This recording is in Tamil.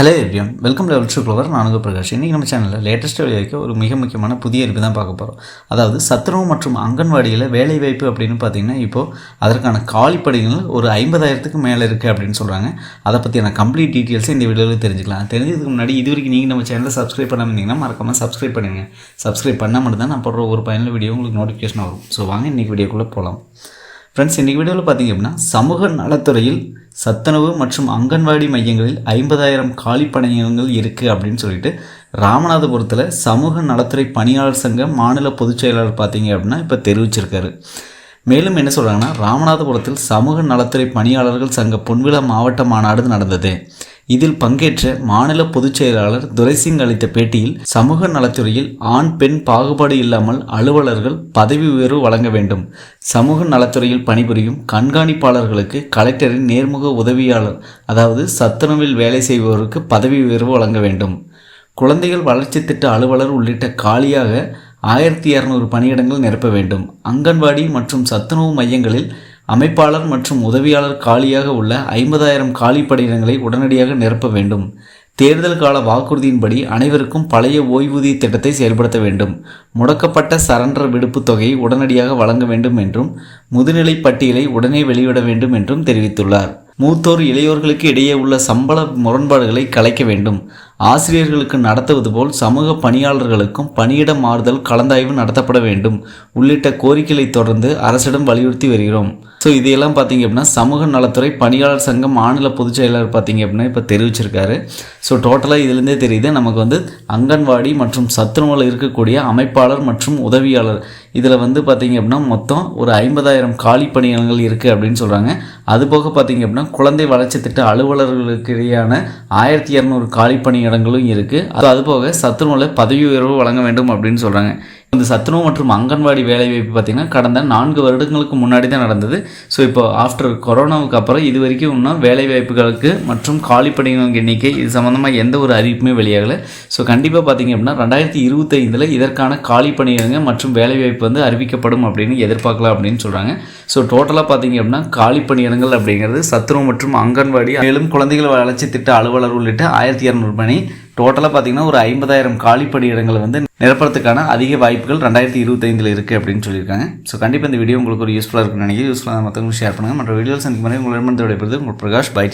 Hello everyone welcome level to Clover நானுங்க பிரகாஷ். இன்றைக்கி நம்ம சேனலில் லேட்டஸ்ட் வெளியாக ஒரு மிக முக்கியமான புதிய அறிவு தான் பார்க்க போகிறோம் அதாவது சத்துணவு மற்றும் அங்கன்வாடியில் வேலைவாய்ப்பு அப்படின்னு பார்த்தீங்கன்னா இப்போது அதற்கான காலிப்படைகள் ஒரு ஐம்பதாயிரத்துக்கு மேலே இருக்குது அப்படின்னு சொல்கிறாங்க அதை பற்றியான கம்ப்ளீட் டீட்டெயில்ஸை இந்த வீடியோவில் தெரிஞ்சுக்கலாம். தெரிஞ்சதுக்கு முன்னாடி இது வரைக்கும் நீங்கள் நம்ம சேனலில் சப்ஸ்கிரைப் பண்ணாமல் இருந்தீங்கன்னா மறக்காமல் சப்ஸ்கிரைப் பண்ணுங்கள் சப்ஸ்கிரைப் பண்ணால் மட்டும்தான் நான் போடுற ஒரு பயனில் வீடியோ உங்களுக்கு நோட்டிஃபிகேஷன் வரும். ஸோ வாங்க இன்றைக்கி வீடியோக்குள்ளே போகலாம் ஃப்ரெண்ட்ஸ் இன்றைக்கி வீடியோவில் பார்த்தீங்க அப்படின்னா சமூக நலத்துறையில் சத்துணவு மற்றும் அங்கன்வாடி மையங்களில் ஐம்பதாயிரம் காலி பணியிடங்கள் இருக்குது அப்படின்னு சொல்லிட்டு ராமநாதபுரத்தில் சமூக நலத்துறை பணியாளர் சங்க மாநில பொதுச் செயலாளர் பார்த்தீங்க அப்படின்னா இப்போ தெரிவிச்சிருக்காரு. மேலும் என்ன சொல்கிறாங்கன்னா ராமநாதபுரத்தில் சமூக நலத்துறை பணியாளர்கள் சங்க பொன்விழா மாவட்ட மாநாடு நடந்தது. இதில் பங்கேற்ற மாநில பொதுச் செயலாளர் துரைசிங் அளித்த பேட்டியில் சமூக நலத்துறையில் ஆண் பெண் பாகுபாடு இல்லாமல் அலுவலர்கள் பதவி உயர்வு வழங்க வேண்டும். சமூக நலத்துறையில் பணிபுரியும் கண்காணிப்பாளர்களுக்கு கலெக்டரின் நேர்முக உதவியாளர் அதாவது சத்துணவில் வேலை செய்பவருக்கு பதவி உயர்வு வழங்க வேண்டும். குழந்தைகள் வளர்ச்சி திட்ட அலுவலர் உள்ளிட்ட காலியாக ஆயிரத்தி இரநூறு பணியிடங்கள் நிரப்ப வேண்டும். அங்கன்வாடி மற்றும் சத்துணவு மையங்களில் அமைப்பாளர் மற்றும் உதவியாளர் காலியாக உள்ள ஐம்பதாயிரம் காலி பணியிடங்களை உடனடியாக நிரப்ப வேண்டும். தேர்தல் கால வாக்குறுதியின்படி அனைவருக்கும் பழைய ஓய்வூதிய திட்டத்தை செயல்படுத்த வேண்டும். முடக்கப்பட்ட சரண்டர் விடுப்பு தொகையை உடனடியாக வழங்க வேண்டும் என்றும் முதுநிலை பட்டியலை உடனே வெளியிட வேண்டும் என்றும் தெரிவித்துள்ளார். மூத்தோர் இளையோர்களுக்கு இடையே உள்ள சம்பள முரண்பாடுகளை கலைக்க வேண்டும். ஆசிரியர்களுக்கு நடத்துவது போல் சமூக பணியாளர்களுக்கும் பணியிட மாறுதல் கலந்தாய்வு நடத்தப்பட வேண்டும். உள்ளிட்ட கோரிக்கைகளை தொடர்ந்து அரசிடம் வலியுறுத்தி வருகிறோம். ஸோ இதையெல்லாம் பார்த்தீங்க அப்படின்னா சமூக நலத்துறை பணியாளர் சங்கம் மாநில பொதுச் செயலாளர் பார்த்தீங்க அப்படின்னா இப்போ தெரிவிச்சிருக்காரு. ஸோ டோட்டலாக இதுலேருந்தே தெரியுது. நமக்கு வந்து அங்கன்வாடி மற்றும் சத்துணவில் இருக்கக்கூடிய அமைப்பாளர் மற்றும் உதவியாளர். இதில் வந்து பார்த்திங்க அப்படின்னா மொத்தம் ஒரு ஐம்பதாயிரம் காலி பணியிடங்கள் இருக்குது அப்படின்னு சொல்கிறாங்க அதுபோக பார்த்திங்க அப்படின்னா குழந்தை வளர்ச்சி திட்ட அலுவலர்களுக்கு இடையான ஆயிரத்தி இரநூறு காலி இடங்களும் இருக்குது அது அதுபோக சத்துணவில் பதவி உயர்வு வழங்க வேண்டும் அப்படின்னு சொல்கிறாங்க இந்த சத்துணவு மற்றும் அங்கன்வாடி வேலைவாய்ப்பு பார்த்திங்கன்னா கடந்த நான்கு வருடங்களுக்கு முன்னாடி தான் நடந்தது. ஸோ இப்போ ஆஃப்டர் கொரோனாவுக்கு அப்புறம் இது வரைக்கும் இன்னும் வேலைவாய்ப்புகளுக்கு மற்றும் காலி எண்ணிக்கை இது சம்மந்தமாக எந்த ஒரு அறிவிப்புமே வெளியாகலை. ஸோ கண்டிப்பாக பார்த்திங்க அப்படின்னா ரெண்டாயிரத்தி இருபத்தைந்தில் இதற்கான காலி மற்றும் வேலைவாய்ப்பு வந்து அறிவிக்கப்படும் அப்படின்னு எதிர்பார்க்கலாம் அப்படின்னு சொல்கிறாங்க ஸோ டோட்டலாக பார்த்தீங்க அப்படின்னா காலி பணியிடங்கள் அப்படிங்கிறது சத்துருவம் மற்றும் அங்கன்வாடி மேலும் குழந்தைகள் வளர்ச்சி திட்ட அலுவலர் உள்ளிட்ட ஆயிரத்தி இரநூறு பணி. டோட்டலாக பார்த்தீங்கன்னா ஒரு ஐம்பதாயிரம் காலி இடங்களை வந்து நிரப்புறதுக்கான அதிக வாய்ப்புகள் ரெண்டாயிரத்தி இருபத்தைந்தில் இருக்குது அப்படின்னு சொல்லியிருக்காங்க. ஸோ கண்டிப்பாக இந்த வீடியோ உங்களுக்கு ஒரு யூஸ்ஃபுல்லாக இருக்குன்னு நினைக்கிறேன். யூஸ்ஃபுல்லாக மற்றவங்களுக்கு ஷேர் பண்ணுங்கள் மற்ற வீடியோஸ் எனக்கு மாதிரி உங்களிடமிருந்து விடைபெறுது உங்கள் பிரகாஷ் பை